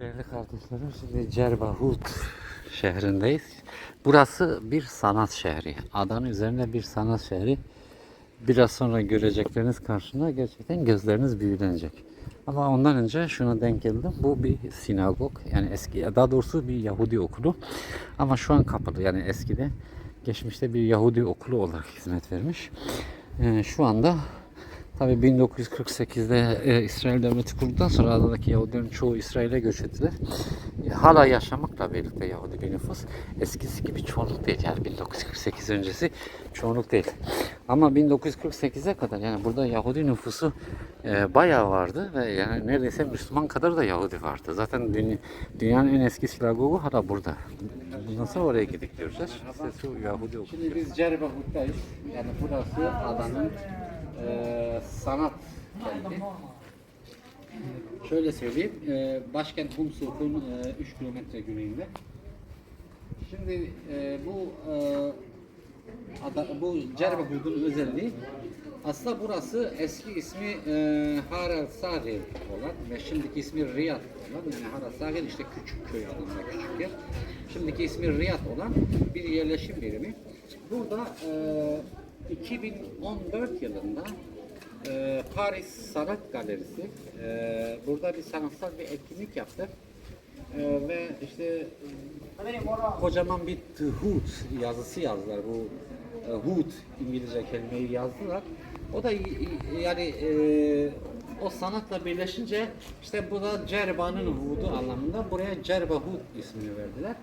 Değerli kardeşlerim şimdi Cerbahut şehrindeyiz. Burası bir sanat şehri. Adanın üzerinde bir sanat şehri. Biraz sonra görecekleriniz karşında gerçekten gözleriniz büyülenecek. Ama ondan önce şuna denk geldim. Bu bir sinagog. Yani eski daha doğrusu bir Yahudi okulu. Ama şu an kapalı. Yani eskide geçmişte bir Yahudi okulu olarak hizmet vermiş. Ee, şu anda Tabi 1948'de e, İsrail devleti kurduktan sonra adadaki Yahudilerin çoğu İsrail'e göç ettiler. E, hala yaşamakla birlikte Yahudi bir nüfus eskisi gibi çoğunluk değil yani 1948 öncesi çoğunluk değil. Ama 1948'e kadar yani burada Yahudi nüfusu e, bayağı vardı ve yani neredeyse Müslüman kadar da Yahudi vardı. Zaten dünya- dünyanın en eski sinagogu hala burada. Sonra oraya gidip göreceğiz. Şimdi biz Cerbahut'tayız. Yani burası adanın e, sanat kenti. Şöyle söyleyeyim, e, başkent Humsuk'un 3 kilometre güneyinde. Şimdi e, bu e, ada, bu Cerbahut'un özelliği aslında burası eski ismi e, Harar Sagir olan ve şimdiki ismi Riyad olan yani Harar Sagir işte küçük köy adında küçük yer. Şimdiki ismi Riyad olan bir yerleşim birimi. Burada e, 2014 yılında e, Paris Sanat Galerisi e, burada bir sanatsal bir etkinlik yaptı. E, ve işte e, kocaman bir Hut yazısı yazdılar. Bu e, Hut İngilizce kelimeyi yazdılar. O da y- yani e, o sanatla birleşince işte bu da Cerba'nın Hud'u anlamında buraya Cerba Hud ismini verdiler.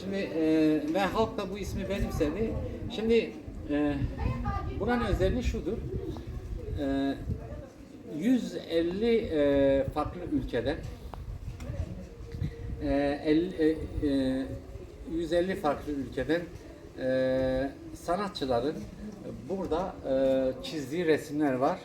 Şimdi e, ve halk da bu ismi benimsedi. Şimdi e, buranın özelliği şudur. E, 150 e, farklı ülkeden e, el- e, e, 150 farklı ülkeden e, sanatçıların burada e, çizdiği resimler var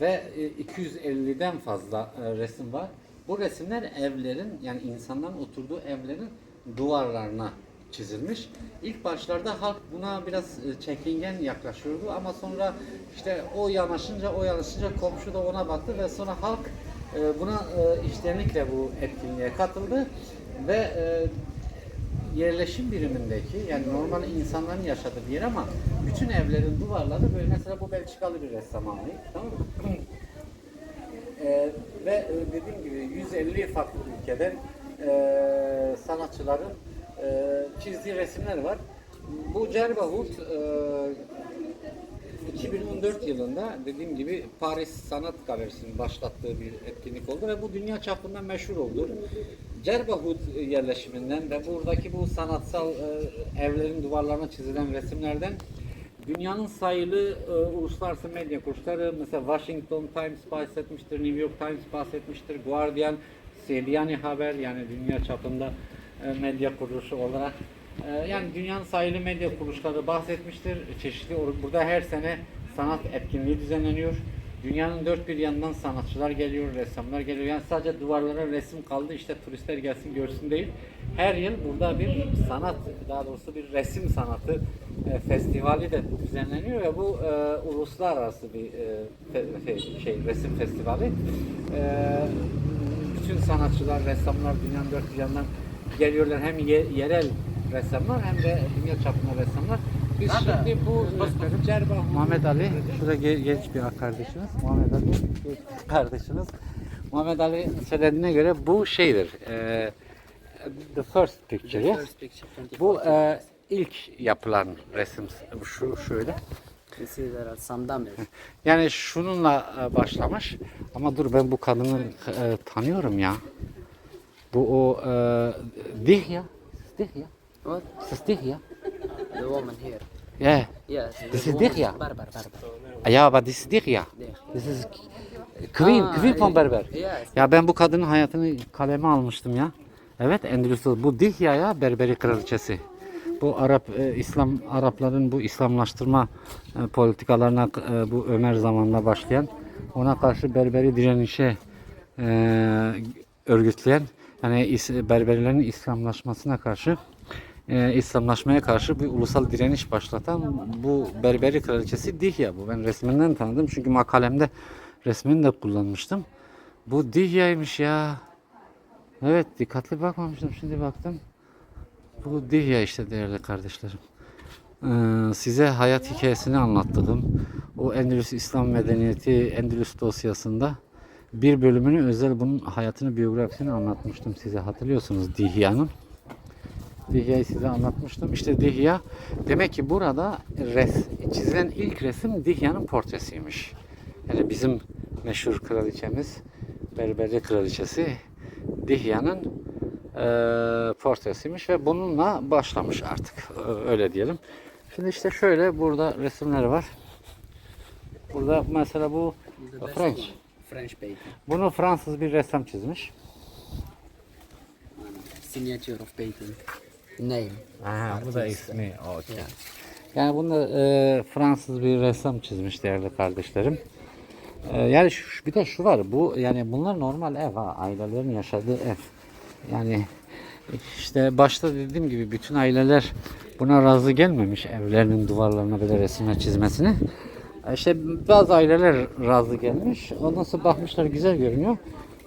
ve e, 250'den fazla e, resim var. Bu resimler evlerin yani insanların oturduğu evlerin duvarlarına çizilmiş. İlk başlarda halk buna biraz e, çekingen yaklaşıyordu ama sonra işte o yanaşınca o yanaşınca komşu da ona baktı ve sonra halk e, buna e, içtenlikle bu etkinliğe katıldı ve yerleşim birimindeki yani normal insanların yaşadığı bir yer ama bütün evlerin duvarları böyle mesela bu Belçikalı bir ressam ait tamam mı? Ve dediğim gibi 150 farklı ülkeden sanatçıların çizdiği resimler var. Bu Cerbahut e, 2014 yılında dediğim gibi Paris Sanat Galerisi'nin başlattığı bir etkinlik oldu ve bu dünya çapında meşhur oldu. Cerbahut yerleşiminden ve buradaki bu sanatsal e, evlerin duvarlarına çizilen resimlerden Dünyanın sayılı e, uluslararası medya kuruluşları mesela Washington Times bahsetmiştir, New York Times bahsetmiştir, Guardian, CNN Haber yani dünya çapında e, medya kuruluşu olarak e, yani dünyanın sayılı medya kuruluşları bahsetmiştir. Çeşitli burada her sene sanat etkinliği düzenleniyor. Dünyanın dört bir yanından sanatçılar geliyor, ressamlar geliyor. Yani sadece duvarlara resim kaldı işte turistler gelsin görsün değil. Her yıl burada bir sanat, daha doğrusu bir resim sanatı e, festivali de düzenleniyor ve bu e, uluslararası bir e, fe- şey resim festivali. E, bütün sanatçılar, ressamlar dünyanın dört bir yanından geliyorlar. Hem ye- yerel ressamlar hem de dünya çapında ressamlar. Biz şimdi bu Cerba Muhammed Ali, şurada ge- genç bir kardeşimiz. Muhammed Ali genç bir kardeşimiz. Muhammed Ali söylediğine göre bu şeydir. e, the first picture. yes? First picture, 24 Bu e, ilk yapılan resim şu şöyle. Yani şununla e, başlamış. Ama dur ben bu kadını e, tanıyorum ya. Bu o e, Dihya. Dihya. What? Siz Dihya. The woman here. Yeah. Yes. This is Dihya. Berber, Berber. Yeah, but this is Dihya. This is Queen, Ah, Queen von Berber. Yes. Ya ben bu kadının hayatını kaleme almıştım ya. Evet Endülüs'te bu Dihya ya Berberi kraliçesi. Bu Arap e, İslam Arapların bu İslamlaştırma e, politikalarına e, bu Ömer zamanında başlayan ona karşı Berberi direnişe e, örgütleyen yani is- Berberilerin İslamlaşmasına karşı e, İslamlaşmaya karşı bir ulusal direniş başlatan bu Berberi kraliçesi Dihya bu. Ben resminden tanıdım çünkü makalemde resmini de kullanmıştım. Bu Dihya'ymış ya. Evet dikkatli bakmamıştım şimdi baktım. Bu Dihya işte değerli kardeşlerim. Ee, size hayat hikayesini anlattım. O Endülüs İslam Medeniyeti Endülüs dosyasında bir bölümünü özel bunun hayatını biyografisini anlatmıştım size hatırlıyorsunuz Dihya'nın. Dihya'yı size anlatmıştım. İşte Dihya demek ki burada res, çizilen ilk resim Dihya'nın portresiymiş. Yani bizim meşhur kraliçemiz Berberi kraliçesi Dihya'nın eee portresiymiş ve bununla başlamış artık öyle diyelim. Şimdi işte şöyle burada resimler var. Burada mesela bu French. French painting. Bunu Fransız bir ressam çizmiş. Signature of painting. Name. Aha, bu da ismi. Okey. Yeah. Yani bunu e, Fransız bir ressam çizmiş değerli kardeşlerim. E, yani şu, bir de şu var. Bu yani bunlar normal ev ha. Ailelerin yaşadığı ev. Yani işte başta dediğim gibi bütün aileler buna razı gelmemiş evlerinin duvarlarına böyle resimler çizmesine. İşte bazı aileler razı gelmiş. Ondan sonra bakmışlar güzel görünüyor.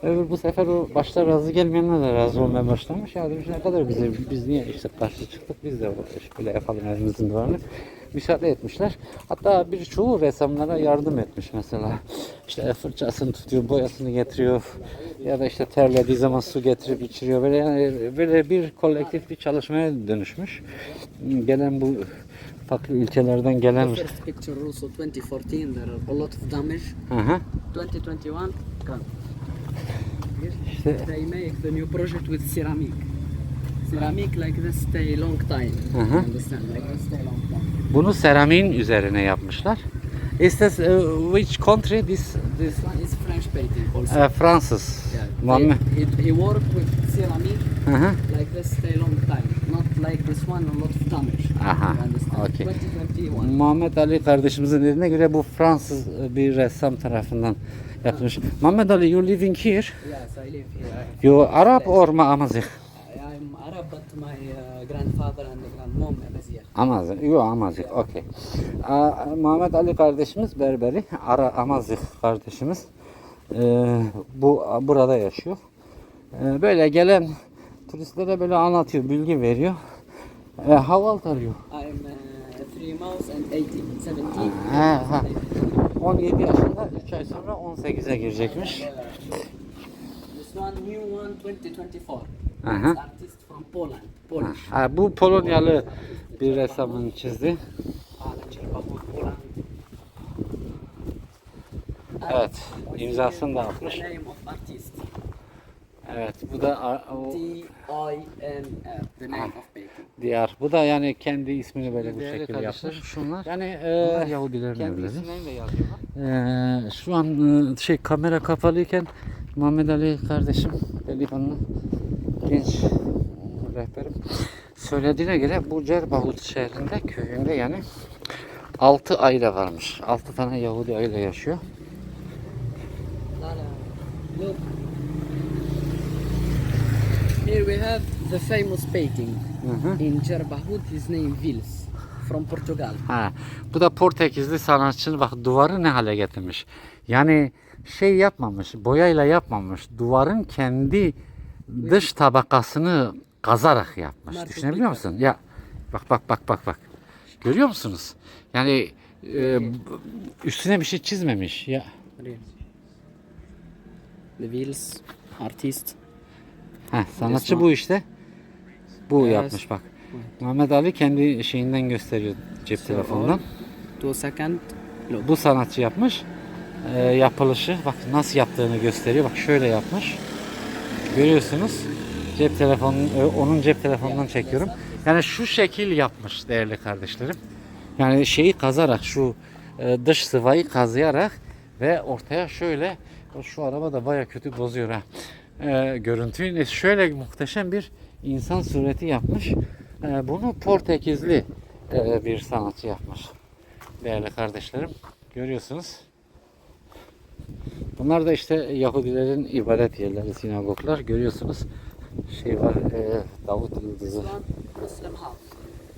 Öbür bu sefer o başta razı gelmeyenler de razı olmaya başlamış. Ya demiş ne kadar güzel biz niye işte karşı çıktık biz de böyle yapalım evimizin duvarını. Müsaade etmişler. Hatta birçoğu ressamlara yardım etmiş mesela. İşte fırçasını tutuyor, boyasını getiriyor. Ya da işte terlediği zaman su getirip içiriyor. Böyle yani böyle bir kolektif bir çalışmaya dönüşmüş. Gelen bu farklı ülkelerden gelen The first picture also 2014. There are a lot of damage. Hı. 2021. Come. İşte They make the new project with ceramic. Ceramic like this stay long time. Uh-huh. Understand? Like this stay long time. Bunu seramiğin üzerine yapmışlar. Is this uh, which country this this one is French painting also. uh, Fransız. yeah. They, he, he work with ceramic Hı hı. like this stay long time. Like this one a lot of damage. Aha, okay. 2021. Muhammed Ali kardeşimizin dediğine göre bu Fransız uh, bir ressam tarafından yapılmış. Muhammed Ali you living here? Yes, I live here. You Arab or ma Amazigh? I'm Arab, but my uh, grandfather and grandmom Amazigh. Amazigh. You Amazigh. Okay. Aa, Muhammed Ali kardeşimiz Berberi, Ara Amazigh kardeşimiz. Ee, bu burada yaşıyor. Ee, böyle gelen turistlere böyle anlatıyor, bilgi veriyor. Ee, how old are you? I'm uh, three months and 18, 17. Ha, ha. 17 yaşında 3 ay sonra 18'e girecekmiş. This one, new one, 2024. Aha. It's artist from Poland, Polish. Ha, bu Polonyalı bir ressamın çizdi. Evet, imzasını da atmış. Evet, bu da o T-I-N-R, the name of. Diyar. Bu da yani kendi ismini böyle bu şekilde yapmış. Şunlar. Yani e, Yahudilerin kendi evleri. isimlerini de yazıyorlar. E, şu an e, şey kamera kapalıyken Muhammed Ali kardeşim delikanlı genç rehberim söylediğine göre bu Cerbahut şehrinde köyünde yani 6 aile varmış. 6 tane Yahudi aile yaşıyor. Look. Here we have the famous painting Hı in Djerbahut. His name Vils, from Portugal. Ha, bu da Portekizli sanatçı bak duvarı ne hale getirmiş. Yani şey yapmamış, boyayla yapmamış. Duvarın kendi dış tabakasını kazarak yapmış. Marco Düşünebiliyor musun? Ya bak bak bak bak bak. Görüyor musunuz? Yani e, üstüne bir şey çizmemiş. Ya. The Vils, artist. Heh, sanatçı bu işte. Bu Yes. yapmış bak. Mehmet Ali kendi şeyinden gösteriyor cep So, telefonundan. Two second. Look. Bu sanatçı yapmış. Ee, yapılışı bak nasıl yaptığını gösteriyor. Bak şöyle yapmış. Görüyorsunuz. Cep telefonu e, onun cep telefonundan çekiyorum. Yani şu şekil yapmış değerli kardeşlerim. Yani şeyi kazarak şu e, dış sıvayı kazıyarak ve ortaya şöyle şu araba da baya kötü bozuyor ha. E, görüntüyü şöyle muhteşem bir insan sureti yapmış. E, bunu Portekizli e, bir sanatçı yapmış değerli kardeşlerim. Görüyorsunuz. Bunlar da işte Yahudilerin ibadet yerleri, sinagoglar. Görüyorsunuz. Şey var, e, Davut Yıldızı. Muslim house.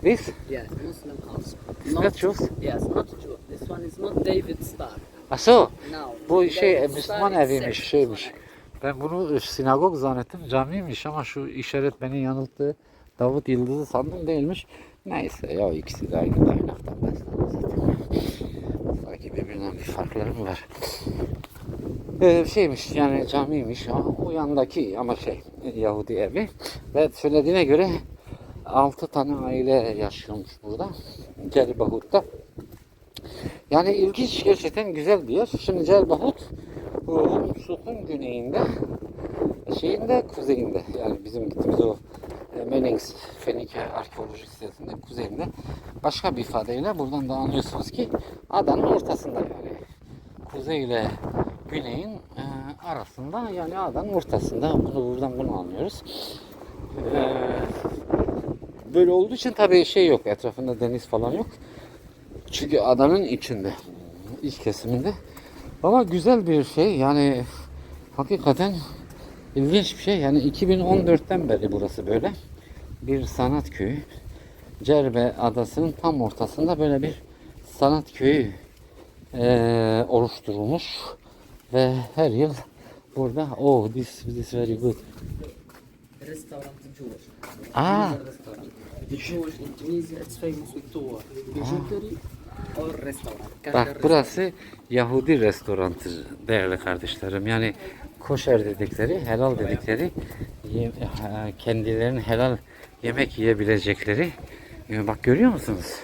This? Yes, Muslim house. Not Jews? Yes, not Jew. This one is not David Star. Aso, Now. bu şey David Müslüman Star eviymiş, şeymiş. Ben bunu sinagog zannettim. Camiymiş ama şu işaret beni yanılttı. Davut Yıldızı sandım değilmiş. Neyse ya ikisi de aynı kaynaktan beslenir. Sanki birbirinden bir farkları mı var? Ee, şeymiş yani camiymiş ama o yandaki ama şey Yahudi evi ve söylediğine göre 6 tane aile yaşıyormuş burada. Celbahut'ta. Yani ilginç gerçekten güzel bir yer. Şimdi Celbahut Humsuk'un güneyinde şeyinde kuzeyinde yani bizim gittiğimiz o e, Menings Fenike arkeolojik sitesinde kuzeyinde başka bir ifadeyle buradan da anlıyorsunuz ki adanın ortasında yani kuzey ile güneyin e, arasında yani adanın ortasında bunu buradan bunu anlıyoruz. E, böyle olduğu için tabii şey yok etrafında deniz falan yok. Çünkü adanın içinde iç kesiminde ama güzel bir şey yani hakikaten ilginç bir şey. Yani 2014'ten beri burası böyle. Bir sanat köyü. Cerbe adasının tam ortasında böyle bir sanat köyü eee, oluşturulmuş. Ve her yıl burada oh this this is very good. Restaurant Jewish. ah. Jewish in Tunisia it's famous with words. Bijouterie or restaurant. Bak burası Yahudi restoranı değerli kardeşlerim. Yani koşer dedikleri, helal dedikleri, kendilerinin helal yemek yiyebilecekleri. Ya Bak görüyor musunuz?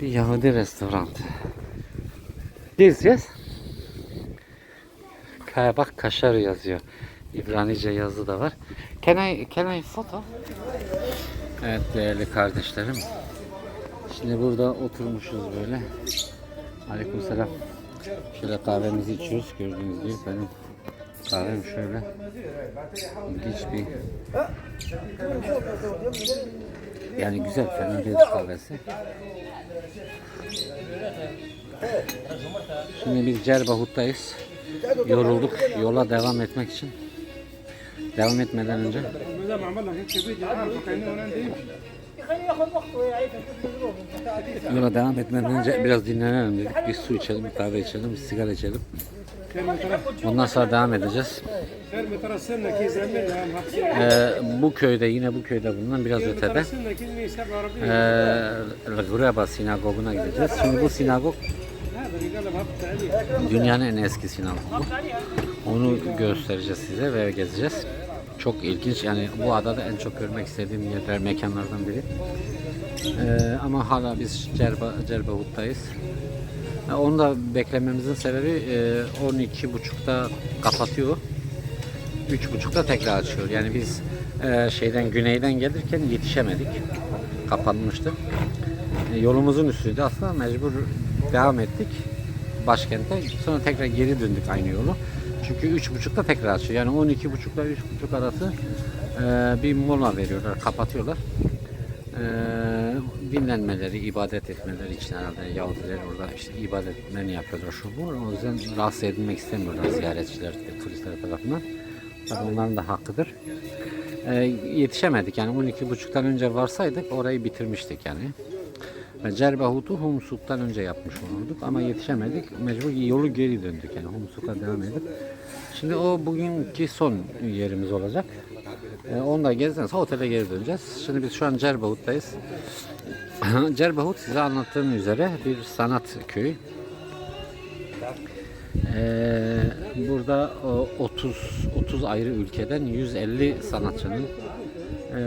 Bir Yahudi restoranı. Ka bak kaşar yazıyor. İbranice yazı da var. Can I, can I photo? Evet değerli kardeşlerim. Şimdi burada oturmuşuz böyle. Aleykümselam. Şöyle kahvemizi içiyoruz gördüğünüz gibi benim kahvem şöyle ilginç bir yani güzel fena değil kahvesi. Şimdi biz Cerbahut'tayız. Yorulduk yola devam etmek için. Devam etmeden önce Yola devam etmeden önce biraz dinlenelim dedik. Bir su içelim, bir kahve içelim, bir sigara içelim. Ondan sonra devam edeceğiz. Ee, bu köyde yine bu köyde bulunan biraz ötede ee, Gureba sinagoguna gideceğiz. Şimdi bu sinagog dünyanın en eski sinagogu. Onu göstereceğiz size ve gezeceğiz. Çok ilginç yani bu adada en çok görmek istediğim yerler, mekanlardan biri. Ee, ama hala biz Cerba, Cerbahut'tayız. Ee, Onu da beklememizin sebebi e, 12.30'da kapatıyor. 3.30'da tekrar açıyor. Yani biz e, şeyden güneyden gelirken yetişemedik. Kapanmıştı. E, yolumuzun üstüydü aslında mecbur devam ettik başkente. Sonra tekrar geri döndük aynı yolu. Çünkü 3.30'da tekrar açıyor. Yani 12.30 ile 3.30 arası e, bir mola veriyorlar, kapatıyorlar. E, dinlenmeleri, ibadet etmeleri için herhalde Yahudiler orada işte ibadetlerini yapıyorlar şu bu. O yüzden rahatsız edilmek istemiyorlar ziyaretçiler, turistler tarafından. Tabii onların da hakkıdır. E, yetişemedik yani 12.30'dan önce varsaydık orayı bitirmiştik yani. Ve Cerbahut'u Humsuk'tan önce yapmış olurduk ama yetişemedik. Mecbur yolu geri döndük yani Humsuk'a devam edip. Şimdi o bugünkü son yerimiz olacak. Ee, onu da gezdikten otele geri döneceğiz. Şimdi biz şu an Cerbahut'tayız. Cerbahut size anlattığım üzere bir sanat köyü. Ee, burada o, 30 30 ayrı ülkeden 150 sanatçının e,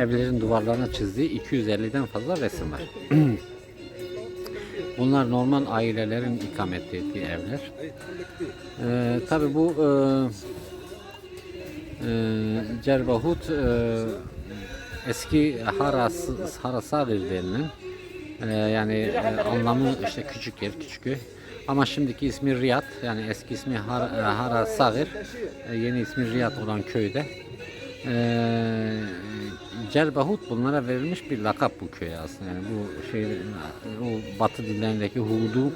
evlerin duvarlarına çizdiği 250'den fazla resim var. Bunlar normal ailelerin ikamet ettiği evler. Ee, Tabi bu e, e, Cerbahut e, eski Haras, Harasavir denilen e, yani e, anlamı işte küçük yer, küçük köy. Ama şimdiki ismi Riyad yani eski ismi Har, e, Harasavir, e, yeni ismi Riyad olan köyde. E, Cerbahut bunlara verilmiş bir lakap bu köye aslında. Yani bu şey o Batı dillerindeki Hudu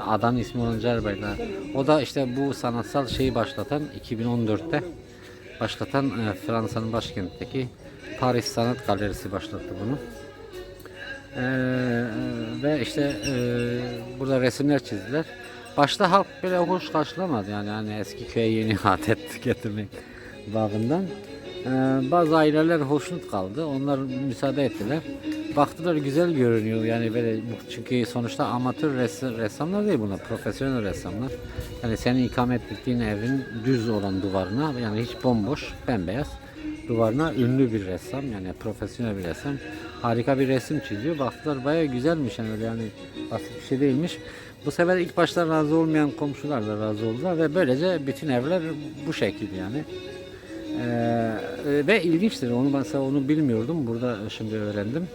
adanın ismi olan Cerbayla. O da işte bu sanatsal şeyi başlatan 2014'te başlatan e, Fransa'nın başkentindeki Paris Sanat Galerisi başlattı bunu. Ee, ve işte e, burada resimler çizdiler. Başta halk böyle hoş karşılamadı yani hani eski köye yeni adet getirmek bağından. Ee, bazı aileler hoşnut kaldı. Onlar müsaade ettiler. Baktılar güzel görünüyor yani böyle çünkü sonuçta amatör res- ressamlar değil bunlar profesyonel ressamlar. Yani senin ikamet ettiğin evin düz olan duvarına yani hiç bomboş bembeyaz duvarına ünlü bir ressam yani profesyonel bir ressam harika bir resim çiziyor. Baktılar baya güzelmiş yani öyle yani basit bir şey değilmiş. Bu sefer ilk başta razı olmayan komşular da razı oldular ve böylece bütün evler bu şekilde yani. Ee, ve ilginçtir. Onu mesela onu bilmiyordum. Burada şimdi öğrendim.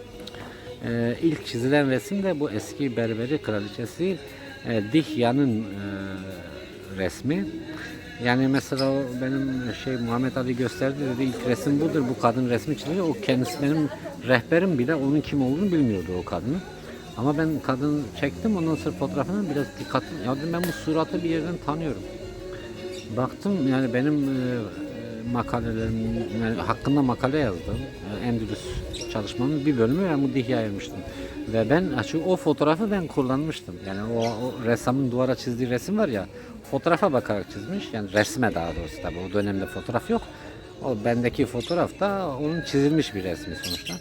Ee, ilk çizilen resim de bu eski Berberi kraliçesi e, Dihya'nın e, resmi. Yani mesela benim şey Muhammed Ali gösterdi dedi ilk resim budur bu kadın resmi çiziyor. O kendisi benim rehberim bile onun kim olduğunu bilmiyordu o kadını. Ama ben kadın çektim ondan sonra fotoğrafını biraz dikkatli. Ya dedim ben bu suratı bir yerden tanıyorum. Baktım yani benim e, e, makalelerim yani hakkında makale yazdım. E, Endülüs çalışmamın bir bölümü ben bu Dihya ayırmıştım. Ve ben açık o fotoğrafı ben kullanmıştım. Yani o, o ressamın duvara çizdiği resim var ya fotoğrafa bakarak çizmiş. Yani resme daha doğrusu tabii o dönemde fotoğraf yok. O bendeki fotoğraf da onun çizilmiş bir resmi sonuçta.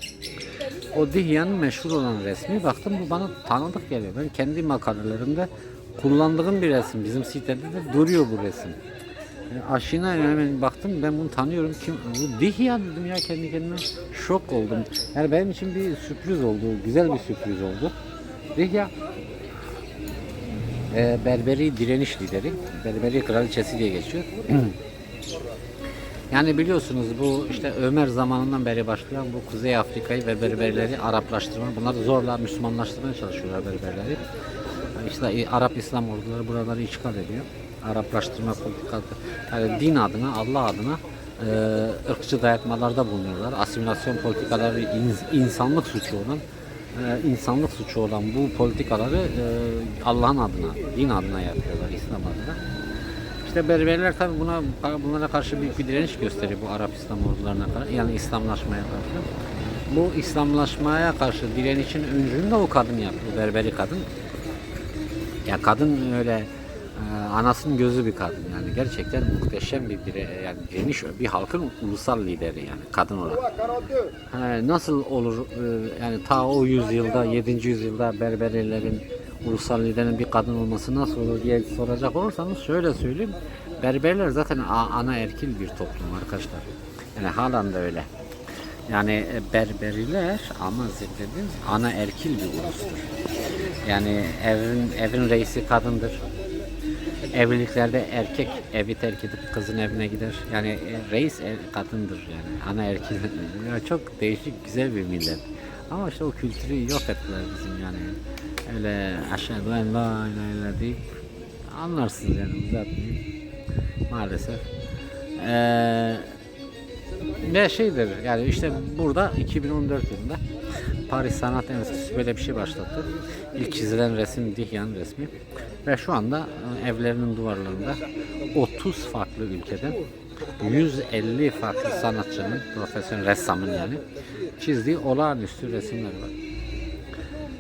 O Dihya'nın meşhur olan resmi baktım bu bana tanıdık geliyor. Ben kendi makalelerimde kullandığım bir resim. Bizim sitede de duruyor bu resim. Yani aşina hemen baktım ben bunu tanıyorum. Kim? Bu Dihya dedim ya kendi kendime şok oldum. Yani benim için bir sürpriz oldu. Güzel bir sürpriz oldu. Dihya e, Berberi direniş lideri. Berberi kraliçesi diye geçiyor. Yani biliyorsunuz bu işte Ömer zamanından beri başlayan bu Kuzey Afrika'yı ve Berberleri Araplaştırma, bunları zorla Müslümanlaştırmaya çalışıyorlar Berberleri. İşte Arap İslam orduları buraları işgal ediyor. Araplaştırma politikası, yani din adına, Allah adına e, ırkçı dayatmalarda bulunuyorlar. Asimilasyon politikaları ins- insanlık suçu olan e, insanlık suçu olan bu politikaları e, Allah'ın adına, din adına yapıyorlar, İslam adına. İşte Berberler tabi buna bunlara karşı büyük bir direniş gösteriyor bu Arap İslam ordularına karşı yani İslamlaşmaya karşı. Bu İslamlaşmaya karşı direnişin öncülüğünü de o kadın yaptı, Berberi kadın. Ya kadın öyle anasının gözü bir kadın yani gerçekten muhteşem bir dire, yani direniş bir halkın ulusal lideri yani kadın olarak. Ha, nasıl olur e, yani ta o yüzyılda 7. yüzyılda Berberilerin ulusal liderinin bir kadın olması nasıl olur diye soracak olursanız şöyle söyleyeyim. Berberler zaten ana erkil bir toplum arkadaşlar. Yani halen de öyle. Yani e, Berberiler ama dediğim ana erkil bir ulustur. Yani evin evin reisi kadındır. Evliliklerde erkek evi terk edip kızın evine gider. Yani e, reis ev, kadındır yani. Ana erkek. Yani çok değişik güzel bir millet. Ama işte o kültürü yok ettiler bizim yani. Öyle aşağı en la ilahe illa deyip anlarsınız yani uzatmayayım. Maalesef. Ee, ve şeydir yani işte burada 2014 yılında Paris Sanat Enstitüsü böyle bir şey başlattı. İlk çizilen resim Dihya'nın resmi. Ve şu anda e, evlerinin duvarlarında 30 farklı ülkeden 150 farklı sanatçının, profesyonel ressamın yani çizdiği olağanüstü resimler var.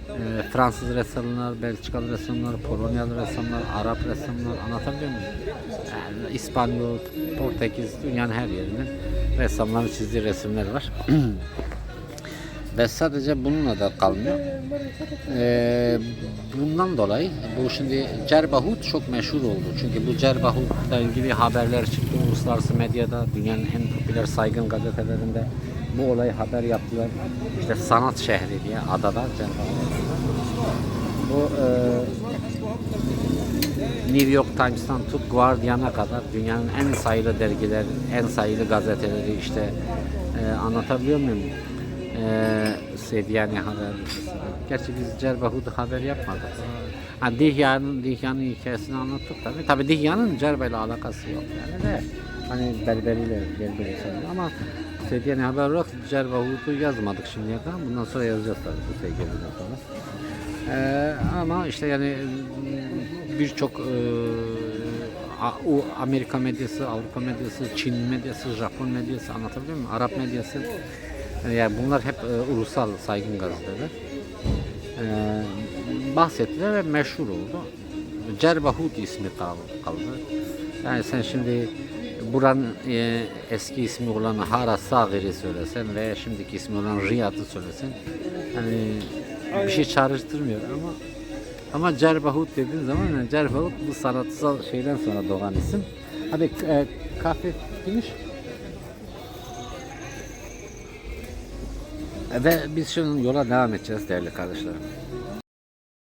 E, Fransız ressamlar, Belçikalı ressamlar, Polonyalı ressamlar, Arap ressamlar anlatabiliyor muyum? Yani İspanyol, Portekiz, dünyanın her yerinden ressamların çizdiği resimler var. Ve sadece bununla da kalmıyor. Ee, bundan dolayı bu şimdi Cerbahut çok meşhur oldu. Çünkü bu Cerbahut'la ilgili haberler çıktı uluslararası medyada, dünyanın en popüler saygın gazetelerinde bu olayı haber yaptılar. İşte sanat şehri diye adada Cerbahut. Bu e, New York Times'tan tut Guardian'a kadar dünyanın en sayılı dergiler, en sayılı gazeteleri işte e, anlatabiliyor muyum? E, Sedyani haber. Gerçi biz Cerbahud'u haber yapmadık. Ha, Dihya'nın, Dihya'nın hikayesini anlattık tabii. Tabii Dihya'nın Cerbe ile alakası yok yani de. Hani berberiyle berberi ama Sedyani haber olarak Cerbahud'u yazmadık şimdiye kadar. Bundan sonra yazacağız tabii bu sevgiliden sonra. Ee, ama işte yani birçok e, Amerika medyası, Avrupa medyası, Çin medyası, Japon medyası anlatabiliyor muyum? Arap medyası. E, Yani bunlar hep e, ulusal saygın gazeteler. Ee, bahsettiler ve meşhur oldu. Cerbahut ismi kal- kaldı. Yani sen şimdi buranın e, eski ismi olan Hara Sagir'i söylesen veya şimdiki ismi olan Riyad'ı söylesen hani bir şey çağrıştırmıyor ama ama Cerbahut dediğin zaman yani Cerbahut bu sanatsal şeyden sonra doğan isim. Hadi e, kahve finish. Ve biz şimdi yola devam edeceğiz değerli kardeşlerim.